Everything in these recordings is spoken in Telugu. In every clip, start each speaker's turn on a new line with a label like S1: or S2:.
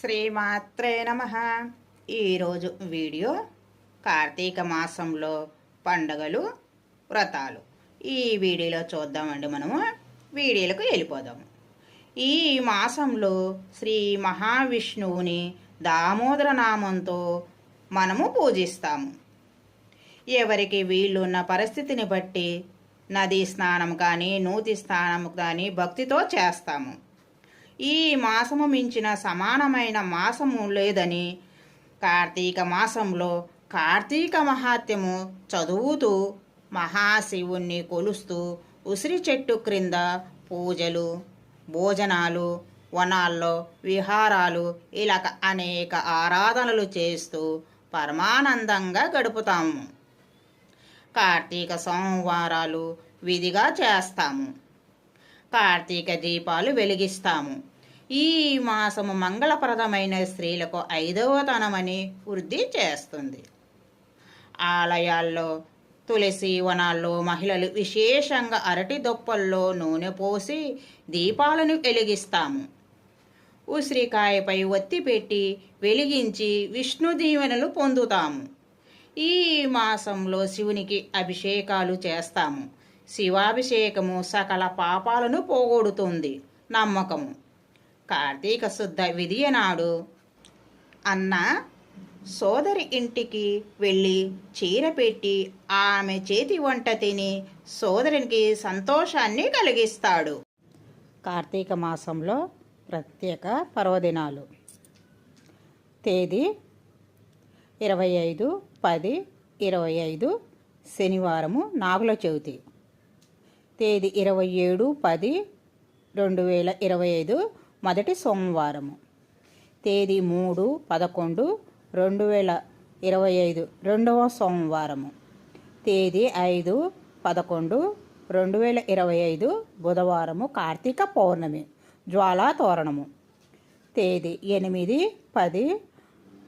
S1: శ్రీమాత్రే నమ. ఈరోజు వీడియో కార్తీక మాసంలో పండగలు వ్రతాలు. ఈ వీడియోలో చూద్దామండి మనము. వీడియోలకు వెళ్ళిపోదాము. ఈ మాసంలో శ్రీ మహావిష్ణువుని దామోదర నామంతో మనము పూజిస్తాము. ఎవరికి వీళ్ళున్న పరిస్థితిని బట్టి నదీ స్నానం కానీ నూతి స్నానం కానీ భక్తితో చేస్తాము. ఈ మాసము మించిన సమానమైన మాసము లేదని కార్తీక మాసంలో కార్తీక మహాత్యము చదువుతూ మహాశివుణ్ణి కొలుస్తూ ఉసిరి చెట్టు క్రింద పూజలు భోజనాలు వనాల్లో విహారాలు ఇలా అనేక ఆరాధనలు చేస్తూ పరమానందంగా గడుపుతాము. కార్తీక సోమవారాలు విధిగా చేస్తాము. కార్తీక దీపాలు వెలిగిస్తాము. ఈ మాసము మంగళప్రదమైన స్త్రీలకు ఐదవతనమని వృద్ధి చేస్తుంది. ఆలయాల్లో తులసి వనాల్లో మహిళలు విశేషంగా అరటి దొప్పల్లో నూనె పోసి దీపాలను వెలిగిస్తాము. ఉసిరికాయపై ఒత్తి పెట్టి వెలిగించి విష్ణు దీవెనలు పొందుతాము. ఈ మాసంలో శివునికి అభిషేకాలు చేస్తాము. శివాభిషేకము సకల పాపాలను పోగొడుతుంది. నమ్మకము. కార్తీక శుద్ధ విధియ నాడు అన్న సోదరి ఇంటికి వెళ్ళి చీర పెట్టి ఆమె చేతి వంట తిని సోదరునికి సంతోషాన్ని కలిగిస్తాడు. కార్తీక మాసంలో ప్రత్యేక పర్వదినాలు. తేదీ ఇరవై ఐదు పది ఇరవై ఐదు శనివారము నాగుల చవితి. తేదీ ఇరవై ఏడు పది రెండు వేల ఇరవై ఐదు మొదటి సోమవారము. తేదీ మూడు పదకొండు రెండు వేల ఇరవై ఐదు రెండవ సోమవారము. తేదీ ఐదు పదకొండు రెండు వేల ఇరవై ఐదు బుధవారము కార్తీక పౌర్ణమి జ్వాలా తోరణము. తేదీ ఎనిమిది పది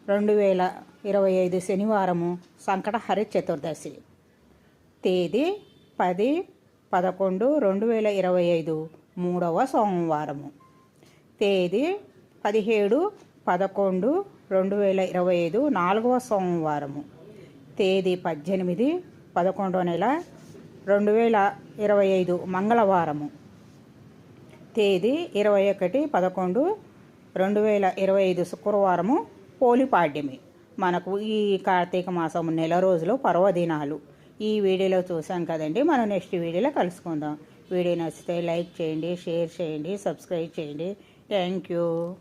S1: రెండు వేల ఇరవై ఐదు శనివారము సంకటహరి చతుర్దశి. తేదీ పది పదకొండు రెండు వేల ఇరవై ఐదు మూడవ సోమవారము. తేదీ పదిహేడు పదకొండు రెండు వేల ఇరవై ఐదు నాలుగవ సోమవారము. తేదీ పద్దెనిమిది పదకొండవ నెల రెండు వేల ఇరవై ఐదు మంగళవారము. తేదీ ఇరవై ఒకటి పదకొండు రెండు వేల ఇరవై ఐదు శుక్రవారము పోలిపాడ్యమి మనకు ఈ కార్తీక మాసం నెల రోజులు పర్వదినాలు ఈ వీడియోలో చూసాం కదండి మనం నెక్స్ట్ వీడియోలో కలుసుకుందాం. వీడియో నచ్చితే లైక్ చేయండి షేర్ చేయండి సబ్స్క్రైబ్ చేయండి. Thank you.